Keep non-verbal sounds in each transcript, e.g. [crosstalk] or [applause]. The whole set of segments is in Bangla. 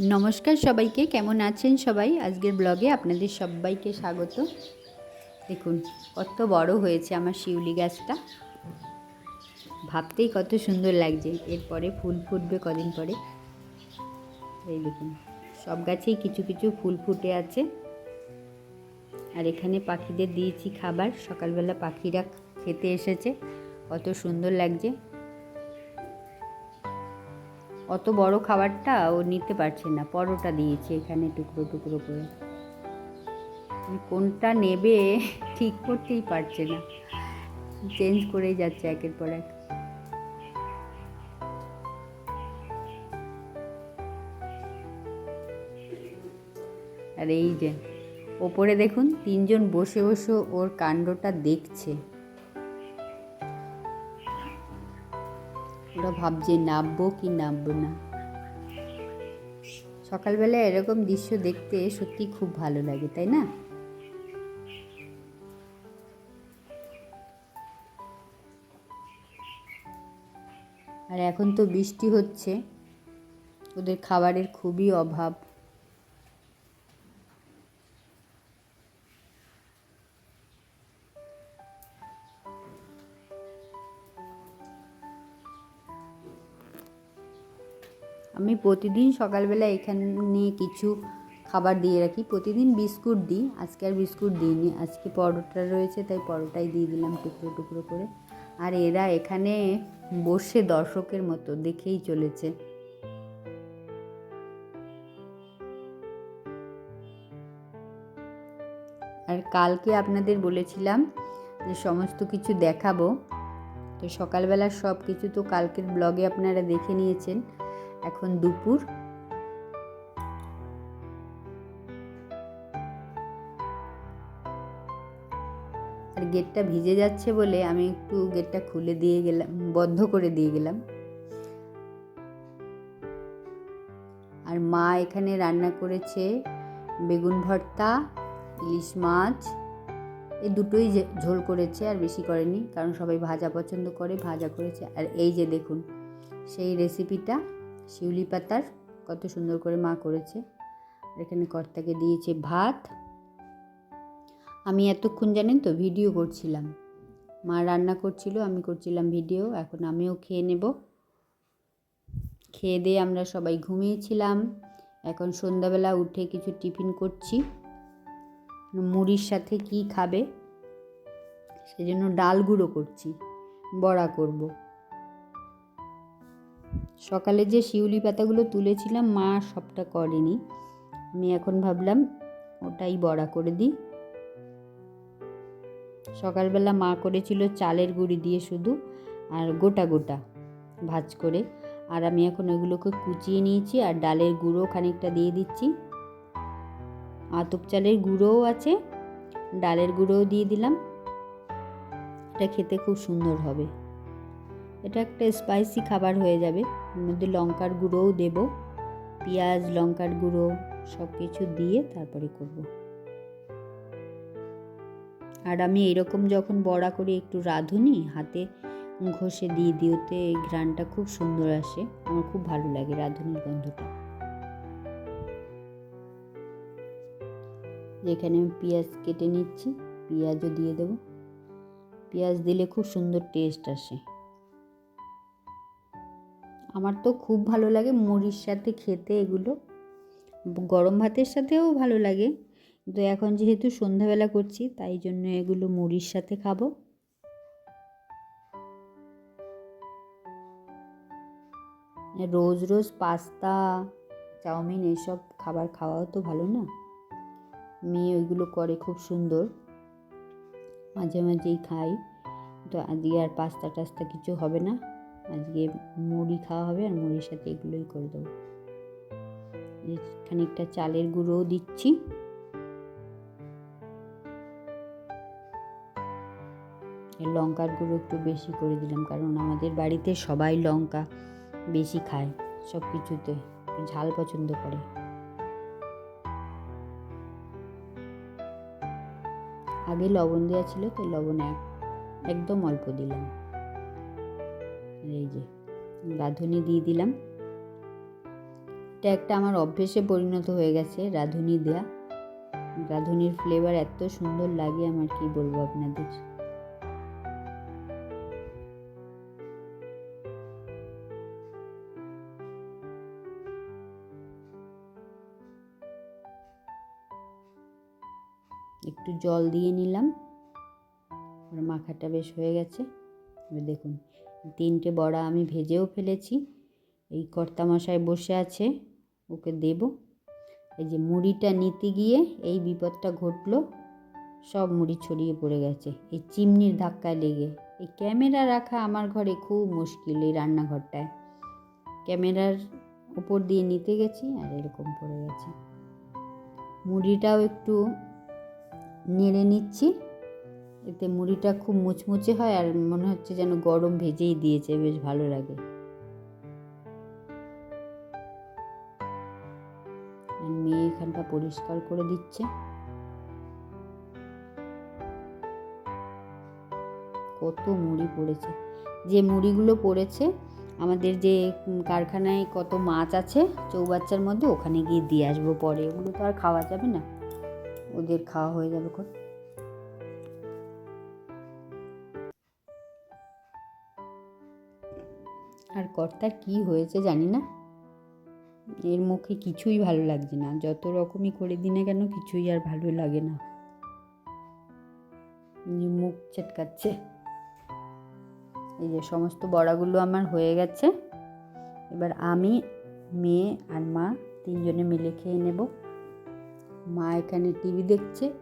নমস্কার সবাইকে, কেমন আছেন সবাই? আজকের ব্লগে আপনাদের সবাইকে স্বাগত। দেখুন, কত বড় হয়েছে আমার শিউলি গাছটা। ভাবতেই কত সুন্দর লাগছে। এরপরে ফুল ফুটবে কদিন পরে। এই দেখুন, সব গাছেই কিছু কিছু ফুল ফুটে আছে। আর এখানে পাখিদের দিয়েছি খাবার। সকালবেলা পাখিরা খেতে এসেছে। কত সুন্দর লাগছে। অত বড় খাবারটা ও নিতে পারছে না। পরোটা দিয়েছি এখানে টুকরো টুকরো করে। কোনটা নেবে [laughs] ঠিক করতেই পারছে না। চেঞ্জ করেই যাচ্ছে একের পর এক। আর এই যে, ওপরে দেখুন, তিনজন বসে বসে ওর কাণ্ডটা দেখছে। ওরা ভাবছে নামবো কি নামবো না। সকালবেলা এরকম দৃশ্য দেখতে সত্যি খুব ভালো লাগে, তাই না? আর এখন তো বৃষ্টি হচ্ছে, ওদের খাবারের খুবই অভাব। আমি প্রতিদিন সকালবেলা এখানে কিছু খাবার দিয়ে রাখি। প্রতিদিন বিস্কুট দিই, আজকে আর বিস্কুট দিইনি। আজকে পরোটা রয়েছে, তাই পরোটাই দিয়ে দিলাম টুকরো টুকরো করে। আর এরা এখানে বসে দর্শকের মতো দেখেই চলেছে। আর কালকে আপনাদের বলেছিলাম যে সমস্ত কিছু দেখাবো। তো সকালবেলার সব কিছু তো কালকের ব্লগে আপনারা দেখে নিয়েছেন। এখন দুপুর। আর গেটটা ভিজে যাচ্ছে বলে আমি একটু গেটটা খুলে দিয়ে গেলাম, বন্ধ করে দিয়ে গেলাম। আর মা এখানে রান্না করেছে বেগুন ভর্তা, ইলিশ মাছ এই দুটোই ঝোল করেছে, আর বেশি করেনি, কারণ সবাই ভাজা পছন্দ করে, ভাজা করেছে। আর এই যে দেখুন, সেই রেসিপিটা শিউলি পাতার, কত সুন্দর করে মা করেছে। আর এখানে কর্তাকে দিয়েছে ভাত। আমি এতক্ষণ জানেন তো, ভিডিও করছিলাম। মা রান্না করছিল, আমি করছিলাম ভিডিও, এখন আমিও খেয়ে নেব। খেয়ে দিয়ে আমরা সবাই ঘুমিয়েছিলাম। এখন সন্ধ্যাবেলা উঠে কিছু টিফিন করছি। মুড়ির সাথে কি খাবে? সেজন্য ডাল গুঁড়ো করছি, বড়া করব। সকালে যে শিউলি পাতাগুলো তুলেছিলাম, মা সবটা করেনি। আমি এখন ভাবলাম ওটাই বড়া করে দিই। সকালবেলা মা করেছিল চালের গুঁড়ি দিয়ে শুধু, আর গোটা গোটা ভাজ করে। আর আমি এখন ওইগুলোকে কুচিয়ে নিয়েছি, আর ডালের গুঁড়ো খানিকটা দিয়ে দিচ্ছি। আতপ চালের গুঁড়োও আছে, ডালের গুঁড়োও দিয়ে দিলাম। এটা খেতে খুব সুন্দর হবে। এটা একটা স্পাইসি খাবার হয়ে যাবে। এর মধ্যে লঙ্কার গুঁড়োও দেব। পেঁয়াজ, লঙ্কার গুঁড়ো সব কিছু দিয়ে তারপরে করব। আর আমি এরকম যখন বড়া করি একটু রাঁধুনি, হাতে ঘষে দিয়ে দিওতে এই ঘ্রানটা খুব সুন্দর আসে। আমার খুব ভালো লাগে রাঁধুনির গন্ধটা। যেখানে আমি পেঁয়াজ কেটে নিচ্ছি, পেঁয়াজও দিয়ে দেব। পেঁয়াজ দিলে খুব সুন্দর টেস্ট আসে। আমার তো খুব ভালো লাগে মুড়ির সাথে খেতে এগুলো। গরম ভাতের সাথেও ভালো লাগে। কিন্তু এখন যেহেতু সন্ধ্যাবেলা করছি, তাই জন্য এগুলো মুড়ির সাথে খাব। রোজ রোজ পাস্তা, চাউমিন এসব খাবার খাওয়াও তো ভালো না? মেয়ে ওইগুলো করে খুব সুন্দর। মাঝে মাঝেই খাই। তো আজকে আর পাস্তা টাস্তা কিছু হবে না। আজকে মুড়ি খাওয়া হবে আর মুড়ির সাথে এগুলোই করে দেবো। খানিকটা চালের গুঁড়োও দিচ্ছি। লঙ্কার গুঁড়ো একটু বেশি করে দিলাম, কারণ আমাদের বাড়িতে সবাই লঙ্কা বেশি খায় সব কিছুতে, ঝাল পছন্দ করে। আগে লবণ দেওয়া ছিল, তো লবণ একদম অল্প দিলাম। এই যে, রাঁধুনি দিয়ে দিলাম। এটা একটা আমার অভ্যেসে পরিণত হয়ে গেছে, রাঁধুনি দেয়া। রাঁধুনির ফ্লেভার এত সুন্দর লাগে আমার, কি বলব আপনাদের? একটু জল দিয়ে নিলাম। মাখাটা বেশ হয়ে গেছে। দেখুন তিনটে বড়া আমি ভেজেও ফেলেছি। এই কর্তামশাই বসে আছে, ওকে দেব। এই যে মুড়িটা নিতে গিয়ে এই বিপদটা ঘটলো, সব মুড়ি ছড়িয়ে পড়ে গেছে। এই চিমনির ধাক্কায় লেগে। এই ক্যামেরা রাখা আমার ঘরে খুব মুশকিল এই রান্নাঘরটায়। ক্যামেরার উপর দিয়ে নিতে গেছি আর এরকম পড়ে গেছে। মুড়িটাও একটু নেড়ে নিচ্ছি। এতে মুড়িটা খুব মুচমুচে হয় আর মনে হচ্ছে যেন গরম ভেজেই দিয়েছে, বেশ ভালো লাগে। মেয়ে এখানটা পরিষ্কার করে দিচ্ছে। কত মুড়ি পড়েছে। যে মুড়িগুলো পড়েছে, আমাদের যে কারখানায় কত মাছ আছে চৌবাচ্চার মধ্যে, ওখানে গিয়ে দিয়ে আসব পরে। ওগুলো তো আর খাওয়া যাবে না। ওদের খাওয়া হয়ে যাবে খুব আর কর্তার কি হয়েছে জানি না। এর মুখে কিছুই ভালো লাগছে না। যত রকমই করে দিনে কেন কিছুই আর ভালো লাগে না। মুখ চেটকাচ্ছে। এই যে সমস্ত বড়াগুলো আমার হয়ে গেছে। এবার আমি, মেয়ে আর মা তিনজনে মিলে খেয়ে নেব। মা এখানে টিভি দেখছে।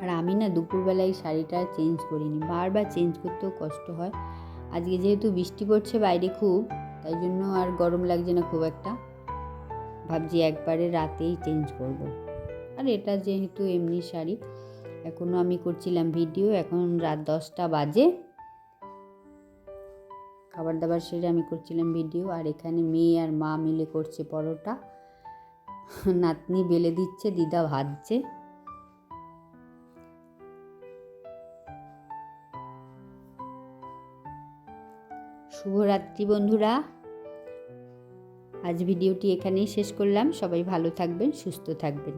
আর আমি না দুপুরবেলায় শাড়িটা চেঞ্জ করিনি। বারবার চেঞ্জ করতেও কষ্ট হয়। আজকে যেহেতু বৃষ্টি পড়ছে বাইরে খুব, তাই জন্য আর গরম লাগছে না খুব একটা। ভাবছি একবারে রাতেই চেঞ্জ করব। আর এটা যেহেতু এমনি শাড়ি এখনও আমি করছিলাম ভিডিও এখন রাত দশটা বাজে। খাবার দাবার সেরে আমি করছিলাম ভিডিও আর এখানে মেয়ে আর মা মিলে করছে পরোটা। নাতনি বেলে দিচ্ছে, দিদা ভাজছে। শুভরাত্রি বন্ধুরা। আজ ভিডিওটি এখানেই শেষ করলাম। সবাই ভালো থাকবেন সুস্থ থাকবেন।